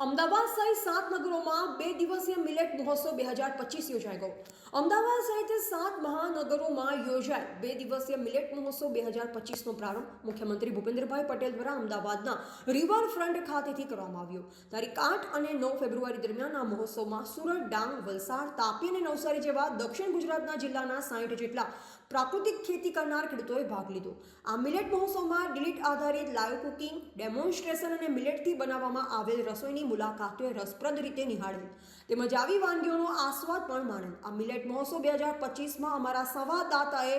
અમદાવાદ સહિત સાત નગરોમાં બે દિવસીય મિલેટ મહોત્સવ બે હજાર પચીસ યોજાઈ ગયો. અમદાવાદ સહિત સાત મહાનગરોમાં યોજાય બે દિવસીય મિલેટ મહોત્સવ બે હજાર પચીસનો પ્રારંભ મુખ્યમંત્રી ભૂપેન્દ્રભાઈ પટેલ દ્વારા અમદાવાદના રિવરફ્રન્ટ ખાતેથી કરવામાં આવ્યો. તારીખ આઠ અને નવ ફેબ્રુઆરી દરમિયાન આ મહોત્સવમાં સુરત ડાંગ વલસાડ તાપી અને નવસારી જેવા દક્ષિણ ગુજરાતના જિલ્લાના સાઠ જેટલા પ્રાકૃતિક ખેતી કરનાર ખેડૂતોએ ભાગ લીધો. આ મિલેટ મહોત્સવમાં ડિલીટ આધારિત લાઈવ કુકિંગ ડેમોન્સ્ટ્રેશન અને મિલેટથી બનાવવામાં આવેલ રસોઈની મુલાકાતોએ રસપ્રદ રીતે નિહાળી. તેમજ આવી વાનગીઓનો આસ્વાદ પણ માણ્યો. આ મિલેટ મહોત્સવ બે હજાર પચીસમાં અમારા સંવાદદાતાએ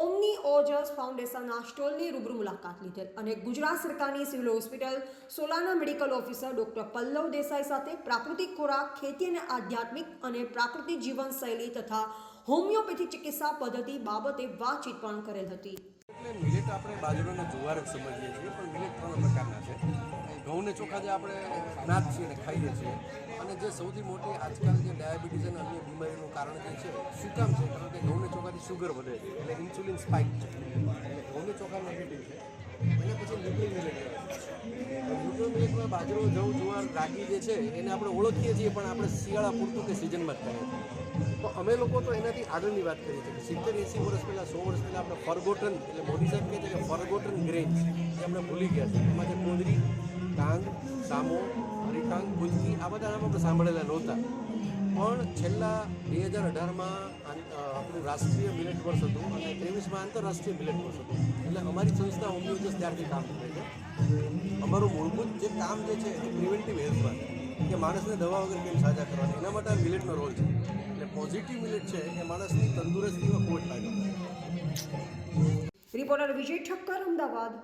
ઓમની ઓજસ ફાઉન્ડેશનના સ્ટોલની રૂબરૂ મુલાકાત લીધેલ અને ગુજરાત સરકારની civil hospital સોલાના medical officer doctor Pallav Desai સાથે પ્રાકૃતિક ખોરાક, ખેતી અને આધ્યાત્મિક અને પ્રાકૃતિક જીવનશૈલી તથા હોમિયોપેથિક ચિકિત્સા પદ્ધતિ બાબતે વાતચીત પણ કરેલ હતી. એટલે મિલેટ આપણે બાજરાનો જુવાર જ સમજીએ છીએ, પણ મિલેટ ત્રણ પ્રકારના છે. ઘઉંને ચોખા જે આપણે અનાજ છીએ અને ખાઈએ છીએ. અને જે સૌથી મોટી આજકાલ જે ડાયાબિટીસ અને અન્ય બીમારીનું કારણ જે છે, શું કામ છે? કારણ કે ઘઉંને ચોખાથી શુગર વધે છે, એટલે ઇન્સ્યુલિન સ્પાઇક છે. એટલે ઘઉંને ચોખા નેગેટિવ છે એના પછી ન્યુટ્રી મિલેટ ન્યુટ્રી મિલેટમાં બાજરો, જવ, જુવાર, રાગી જે છે, એને આપણે ઓળખીએ છીએ, પણ આપણે શિયાળા પૂરતું કે સિઝનમાં જ ખાઈએ છીએ. અમે લોકો તો એનાથી આગળની વાત કરીએ છીએ સિત્તેર એંસી વર્ષ પહેલાં, સો વર્ષ પહેલાં આપણે ફરગોટન, એટલે મોદી સાહેબ કહે છે કે ફરગોટન ગ્રેન એ આપણે ભૂલી ગયા છે. એમાં જે કોંદરી ટાંગ સામો હરિટાંગ ગુજકી આ બધા નામ આપણે સાંભળેલા નહોતા. પણ છેલ્લા બે હજાર અઢારમાં આપણું રાષ્ટ્રીય મિલેટ વર્ષ હતું અને ત્રેવીસમાં આંતરરાષ્ટ્રીય મિલેટ વર્ષ હતું. એટલે અમારી સંસ્થા હોમિયોજસ ત્યારથી કામ કરે છે. અમારું મૂળભૂત જે કામ જે છે એ પ્રિવેન્ટિવ હેલ્થમાં કે માણસને દવા વગર કેમ સાજા કરવાની? એના માટે આ મિલેટનો રોલ છે. પોઝિટિવ મિલેટ છે એ માણસની તંદુરસ્તીમાં ખોટ છે રિપોર્ટર વિજય ઠક્કર અમદાવાદ.